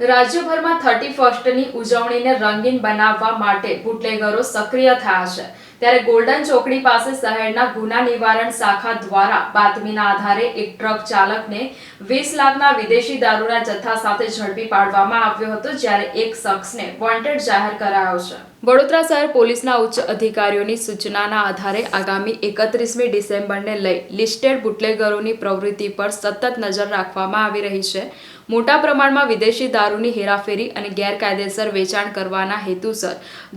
રાજ્યભરમાં થર્ટી ફર્સ્ટની ઉજવણીને રંગીન બનાવવા માટે બુટલેગરો સક્રિય થયા છે. ત્યારે ગોલ્ડન ચોકડી પાસે શહેરના ગુના નિવારણ શાખા દ્વારા બાતમીના આધારે એક ટ્રક ચાલકને વીસ લાખના વિદેશી દારૂના જથ્થા સાથે ઝડપી પાડવામાં આવ્યો હતો, જ્યારે એક શખ્સને વોન્ટેડ જાહેર કરાયો છે. વડોદરા શહેર પોલીસના ઉચ્ચ અધિકારીઓની સૂચનાના આધારે આગામી એકત્રીસમી ડિસેમ્બરને લઈ લિસ્ટેડ બુટલેગરોની પ્રવૃત્તિ પર સતત નજર રાખવામાં આવી રહી છે. મોટા પ્રમાણમાં વિદેશી દારૂની હેરાફેરી અને ગેરકાયદેસર વેચાણ કરવાના હેતુસર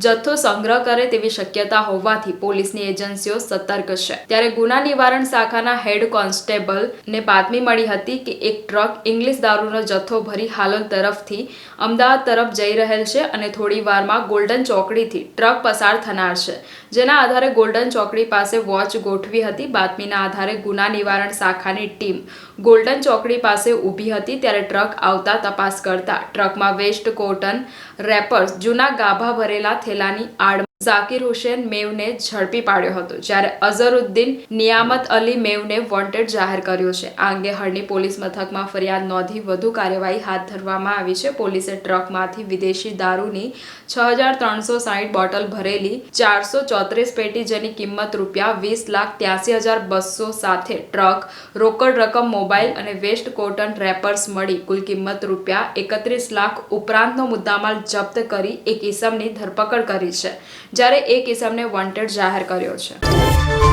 જથ્થો સંગ્રહ કરે તેવી શક્યતા હોવાથી પોલીસની એજન્સીઓ સતર્ક છે. ત્યારે ગુના નિવારણ શાખાના હેડ કોન્સ્ટેબલ ને બાતમી મળી હતી કે એક ટ્રક ઇંગ્લિશ દારૂનો જથ્થો ભરી હાલોલ તરફથી અમદાવાદ તરફ જઈ રહેલ છે અને થોડી વારમાં ગોલ્ડન ચોકડીથી ટ્રક પસાર થનાર છે. જેના આધારે ગોલ્ડન ચોકડી પાસે વોચ ગોઠવી હતી. બાતમીના આધારે ગુના નિવારણ શાખાની ટીમ ગોલ્ડન ચોકડી પાસે ઊભી હતી ત્યારે ટ્રક આવતા તપાસ કરતા ટ્રકમાં વેસ્ટ કોટન રેપર્સ જૂના ગાભા ભરેલા થેલાની આડ ઝાકીર હુસેન મેવને ઝડપી પાડ્યો હતો, જ્યારે અઝરુદ્દીન નિયામત અલી મેવને વોન્ટેડ જાહેર કર્યો છે. આ અંગે હળની પોલીસ મથકમાં ફરિયાદ નોંધી વધુ કાર્યવાહી હાથ ધરવામાં આવી છે. પોલીસે ટ્રકમાંથી વિદેશી દારૂની છ હજાર ત્રણસો સાહીઠ બોટલ ભરેલી ચારસો ચોત્રીસ પેટી જેની કિંમત રૂપિયા વીસ લાખ ત્યાસી હજાર બસો સાથે ટ્રક, રોકડ રકમ, મોબાઈલ અને વેસ્ટ કોટન રેપર્સ મળી કુલ કિંમત રૂપિયા એકત્રીસ લાખ ઉપરાંતનો મુદ્દામાલ જપ્ત કરી એક ઇસમની ધરપકડ કરી છે. જ્યારે એક ઇસમને વોન્ટેડ જાહેર કર્યો છે.